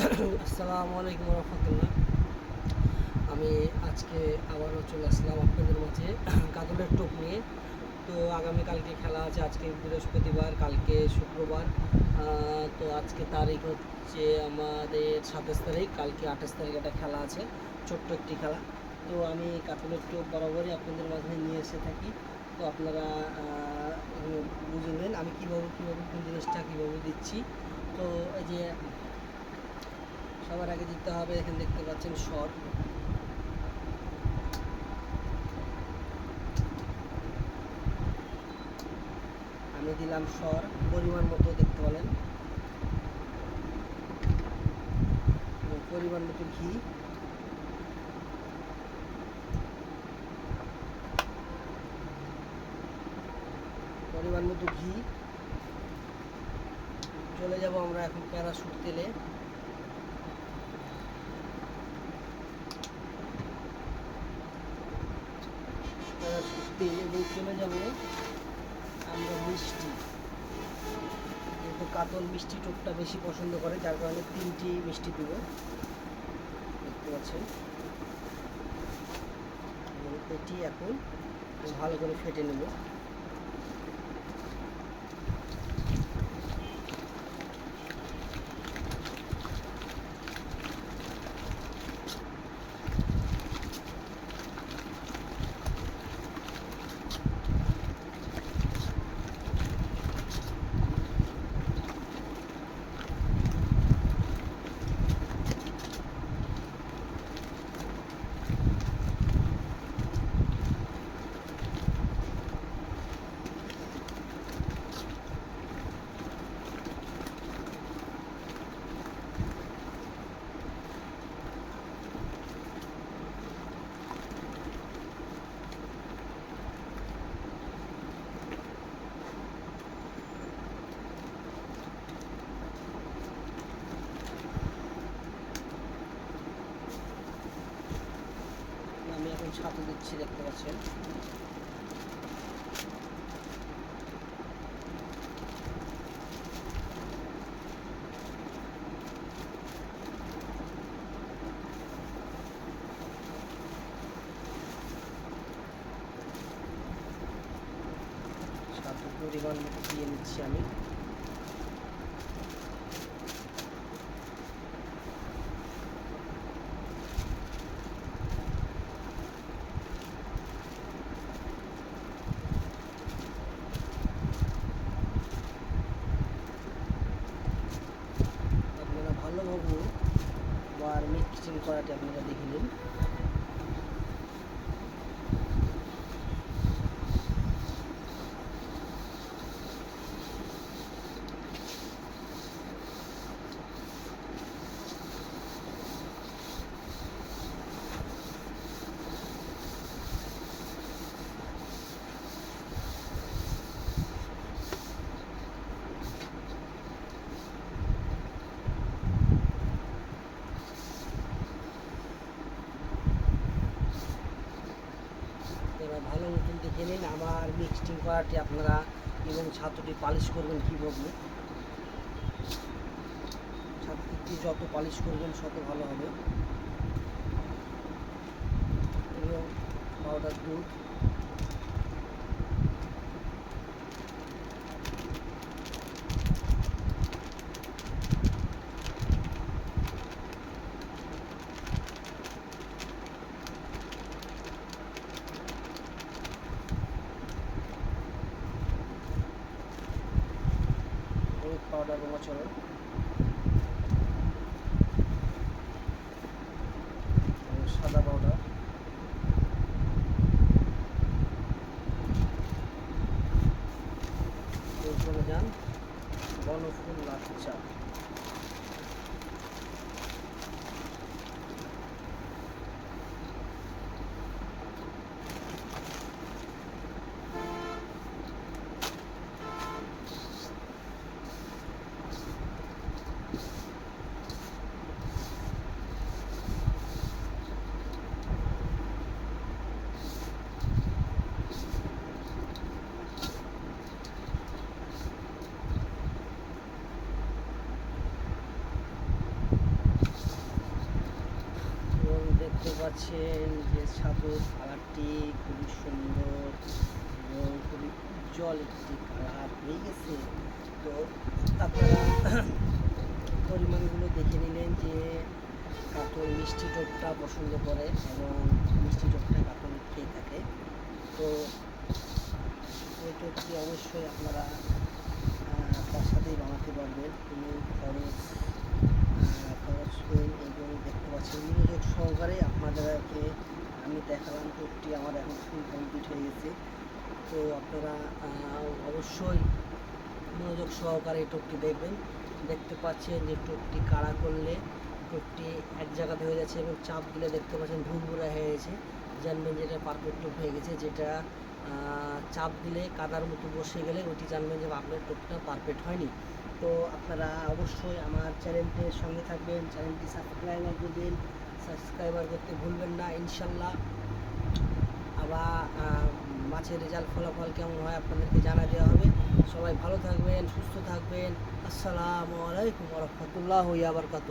আসসালামু আলাইকুম রহমতুল্লাহ। আমি আজকে আবারও চলে আসলাম আপনাদের মাঝে কাতলের টোপ নিয়ে। তো আগামীকালকে খেলা আছে, আজকে বৃহস্পতিবার, কালকে শুক্রবার। তো আজকে তারিখ হচ্ছে আমাদের সাতাশ তারিখ, কালকে আঠাশ তারিখ একটা খেলা আছে, ছোট্ট একটি খেলা। তো আমি কাতলের টোপ বরাবরই আপনাদের মাঝে নিয়ে এসে থাকি। তো আপনারা বুঝে নেন আমি কীভাবে কীভাবে কোন জিনিসটা কীভাবে দিচ্ছি। তো এই যে সবার আগে দিতে হবে, এখানে দেখতে পাচ্ছেন শর্ট আমি দিলাম সর পরিমাণ মতো দেখতে পেলেন। পরিমাণ মতো ঘি। পরিমাণ মতো ঘি। চলে যাব আমরা এখন প্যারাশুট তেলে। তেল এবং চলে যাব আমরা মিষ্টি। যেহেতু কাতল মিষ্টি টোপটা বেশি পছন্দ করে, যার কারণে তিনটি মিষ্টি দেবো। দেখতে পাচ্ছেন। এটি এখন ভালো করে ফেটে নেব। আমি এখন ছাতু দিচ্ছি দেখতে পাচ্ছেন? ছাতু পরিমাণ দিয়ে নিচ্ছি আমি। করাটা আপনারা দেখে নিন আপনারা ভালো মতন দেখে নিন, আমার মিক্সিং করাটি আপনারা এবং ছাতুটি পালিশ করবেন কীভাবে? ছাতুটি যত পালিশ করবেন তত ভালো হবে। এবং পাউডার দুধ পাউডার বোমা চলন সাদা পাউডার চলে যান বনফুল লাল পাচ্ছেন যে ছাতুর কালারটি খুবই সুন্দর এবং খুবই উজ্জ্বল একটি কালার হয়ে গেছে। তো আপনারা পরিমাণগুলো দেখে নিলেন যে কাতল মিষ্টি টকটা পছন্দ করে এবং মিষ্টি টকটা কাতল খেয়ে থাকে। তো ওই টকটি অবশ্যই আপনারা তার সাথেই বানাতে পারবেন। কোনো খরচ খরচ এবং দেখতে পাচ্ছেন সহকারে আপনাদেরকে আমি দেখালাম টকটি আমার এখন ফুল কমপ্লিট হয়ে গেছে। তো আপনারা অবশ্যই মনোযোগ সহকারে টোপটি দেখবেন। দেখতে পাচ্ছেন যে টোপটি কাড়া করলে টোপটি এক জায়গাতে হয়ে যাচ্ছে এবং চাপ দিলে দেখতে পাচ্ছেন ভুরভুরা হয়ে গেছে। জানবেন যে এটা পারফেক্ট টোপ হয়ে গেছে, যেটা চাপ দিলে কাদার মতো বসে গেলে ওটি জানবেন যে আপনার টোপটা পারফেক্ট হয়নি। তো আপনারা অবশ্যই আমার চ্যানেলটির সঙ্গে থাকবেন, চ্যানেলটি সাবস্ক্রাইবার করবেন সাবস্ক্রাইবার করতে ভুলবেন না, ইনশাল্লাহ। আবার মাছের রেজাল্ট, ফলাফল কেমন হয় আপনাদেরকে জানা দেওয়া হবে। সবাই ভালো থাকবেন, সুস্থ থাকবেন। আসসালামু আলাইকুম রহমতুল্লাহ আবার কত